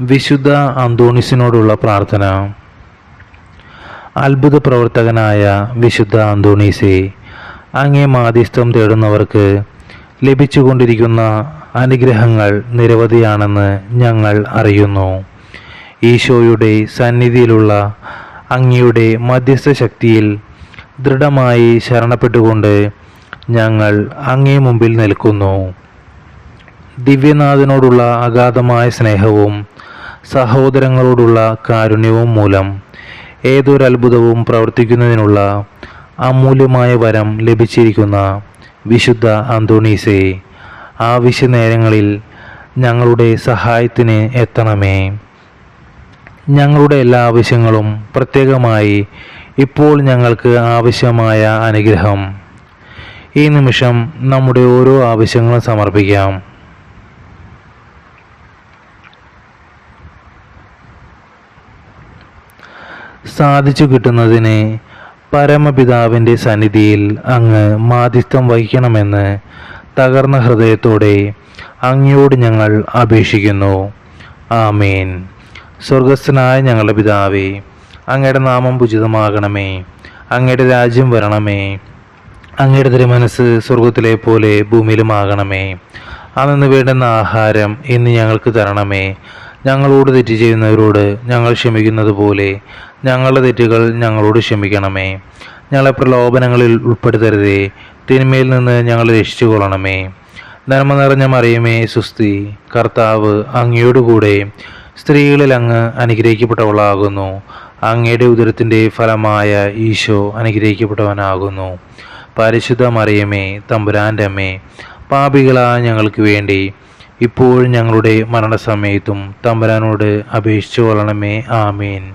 വിശുദ്ധ അന്തോണീസിനോടുള്ള പ്രാർത്ഥന. അത്ഭുത പ്രവർത്തകനായ വിശുദ്ധ അന്തോണീസെ അങ്ങേ മാധ്യസ്ഥം തേടുന്നവർക്ക് ലഭിച്ചുകൊണ്ടിരിക്കുന്ന അനുഗ്രഹങ്ങൾ നിരവധിയാണെന്ന് ഞങ്ങൾ അറിയുന്നു. ഈശോയുടെ സന്നിധിയിലുള്ള അങ്ങയുടെ മധ്യസ്ഥ ശക്തിയിൽ ദൃഢമായി ശരണപ്പെട്ടുകൊണ്ട് ഞങ്ങൾ അങ്ങേ മുമ്പിൽ നിൽക്കുന്നു. ദിവ്യനാഥനോടുള്ള അഗാധമായ സ്നേഹവും സഹോദരങ്ങളോടുള്ള കാരുണ്യവും മൂലം ഏതൊരത്ഭുതവും പ്രവർത്തിക്കുന്നതിനുള്ള അമൂല്യമായ വരം ലഭിച്ചിരിക്കുന്ന വിശുദ്ധ അന്തോണീസെ ആവശ്യനേരങ്ങളിൽ ഞങ്ങളുടെ സഹായത്തിന് എത്തണമേ. ഞങ്ങളുടെ എല്ലാ ആവശ്യങ്ങളും പ്രത്യേകമായി ഇപ്പോൾ ഞങ്ങൾക്ക് ആവശ്യമായ അനുഗ്രഹം. ഈ നിമിഷം നമ്മുടെ ഓരോ ആവശ്യങ്ങളും സമർപ്പിക്കാം. സാധിച്ചു കിട്ടുന്നതിന് പരമപിതാവിന്റെ സന്നിധിയിൽ അങ്ങ് മാധ്യസ്ഥം വഹിക്കണമെന്ന് തകർന്ന ഹൃദയത്തോടെ അങ്ങയോട് ഞങ്ങൾ അപേക്ഷിക്കുന്നു. ആമേൻ. സ്വർഗസ്ഥനായ ഞങ്ങളുടെ പിതാവേ അങ്ങയുടെ നാമം ഉചിതമാകണമേ അങ്ങയുടെ രാജ്യം വരണമേ അങ്ങയുടെ തിരുമനസ് സ്വർഗത്തിലെ പോലെ ഭൂമിയിലുമാകണമേ. അന്നു വേണ്ടുന്ന ആഹാരം ഇന്ന് ഞങ്ങൾക്ക് തരണമേ. ഞങ്ങളോട് തെറ്റ് ചെയ്യുന്നവരോട് ഞങ്ങൾ ക്ഷമിക്കുന്നത് പോലെ ഞങ്ങളുടെ തെറ്റുകൾ ഞങ്ങളോട് ക്ഷമിക്കണമേ. ഞങ്ങളെ പ്രലോഭനങ്ങളിൽ ഉൾപ്പെടുത്തരുതേ. തിന്മയിൽ നിന്ന് ഞങ്ങളെ രക്ഷിച്ചു കൊള്ളണമേ നന്മ നിറഞ്ഞ മറിയമേ സുസ്തി കർത്താവ് അങ്ങയോടുകൂടെ സ്ത്രീകളിൽ അങ്ങ് അനുഗ്രഹിക്കപ്പെട്ടവളാകുന്നു. അങ്ങയുടെ ഉദരത്തിന്റെ ഫലമായ ഈശോ അനുഗ്രഹിക്കപ്പെട്ടവനാകുന്നു. പരിശുദ്ധ മറിയമേ തമ്പുരാന്റെ അമ്മേ പാപികളാ ഞങ്ങൾക്ക് വേണ്ടി. ഇപ്പോഴും ഞങ്ങളുടെ മരണസമയത്തും തമ്പുരാനോട് അപേക്ഷിച്ചു കൊള്ളണമേ ആമീൻ.